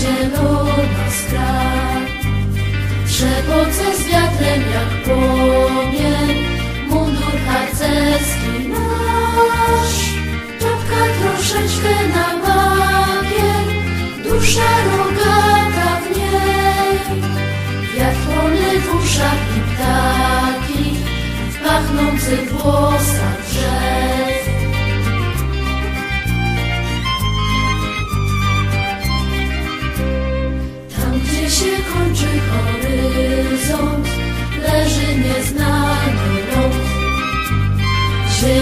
zielona skra. Trzepoce z wiatrem jak płomień, mundur harcerski nasz. Czapka troszeczkę na bagień, dusza rogata w niej. Wiatr wolny w uszach i ptaki, w pachnących włosach drzew.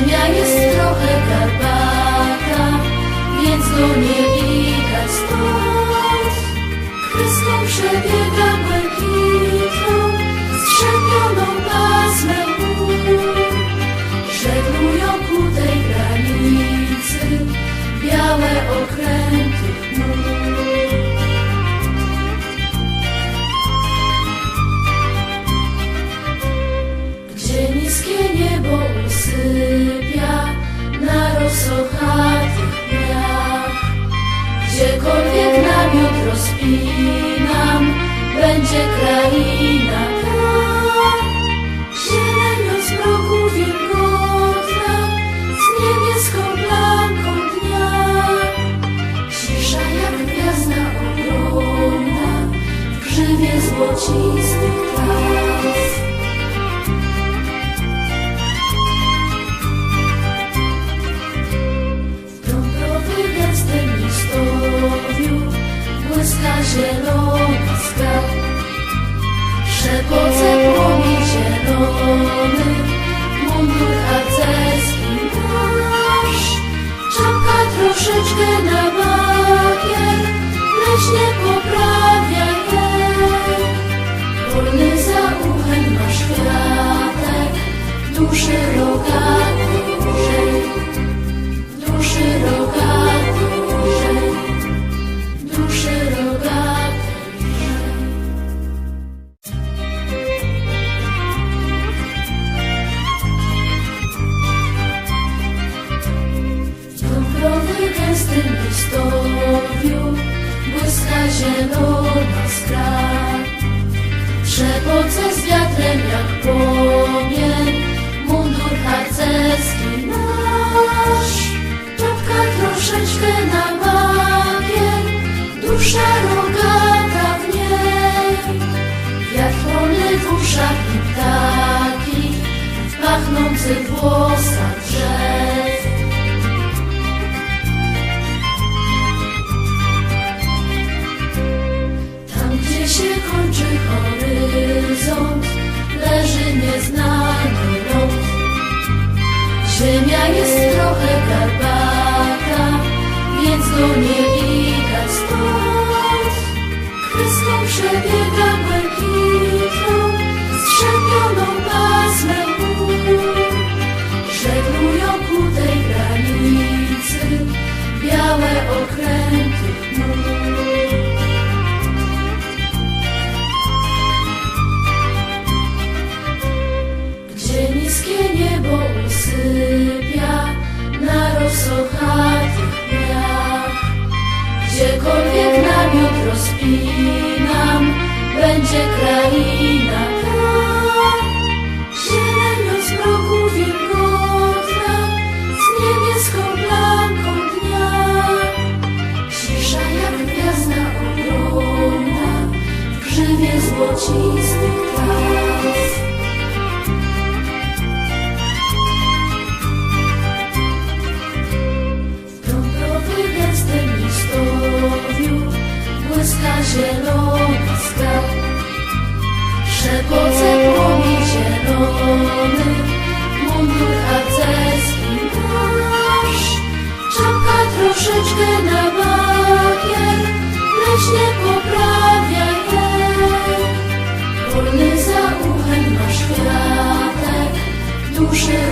Ziemia jest trochę garbata, więc go nie widać stąd. Kryską przebiega błękitną, strzepioną pasmem na rosochatych dniach, gdziekolwiek namiot rozpinam, będzie kraina Trzepoce z wiatrem jak płomień, mundur harcerski nasz. Czapka troszeczkę na bagień, dusza rogata w niej. Wiatr wolny w uszach i ptaki, w pachnących włosach drzew. Jest trochę garbata, więc go nie widać stąd. Kryską przebiega błękitną, na rosochatych dniach, gdziekolwiek namiot rozpinam, będzie kraina ta. Zieleń z mroku wilgotna, z niebieską blanką dnia. Cisza jak gwiazda ogromna, w grzywie złocistych wiecznie poprawiaj ten Wolny za uchem masz kwiatek duszy